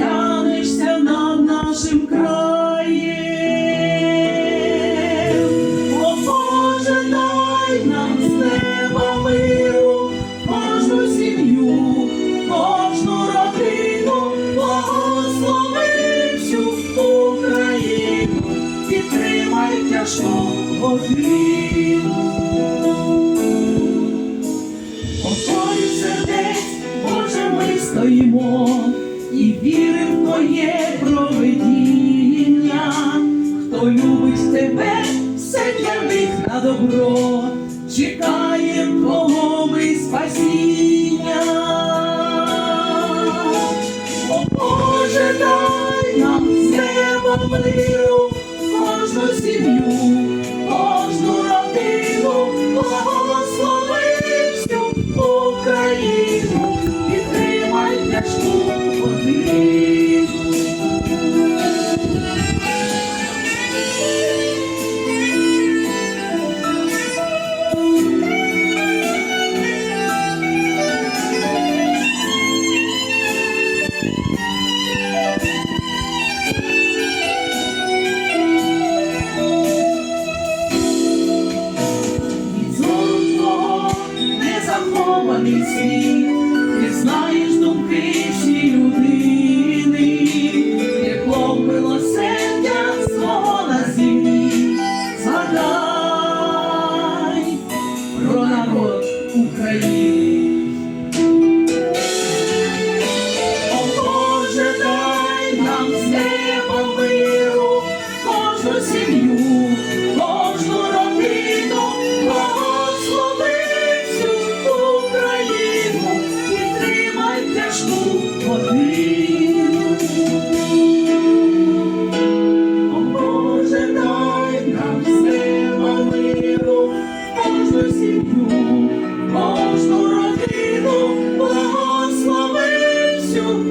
зглянешся над нашим краєм. О Боже, дай нам з неба миру, кожну сім'ю, кожну родину, благослови всю Україну, підтримай в і віримо в Твоє провидіння. Хто любить тебе, все для них на добро, чекає Твого ми спасіння. О Боже, дай нам кожну сім'ю, темний ти знаєш думки всі людини, яком милосердя на землі. Згадай про народ України. О, нам з неба миру, кожну сім'ю. Україну, родину, благослови всю.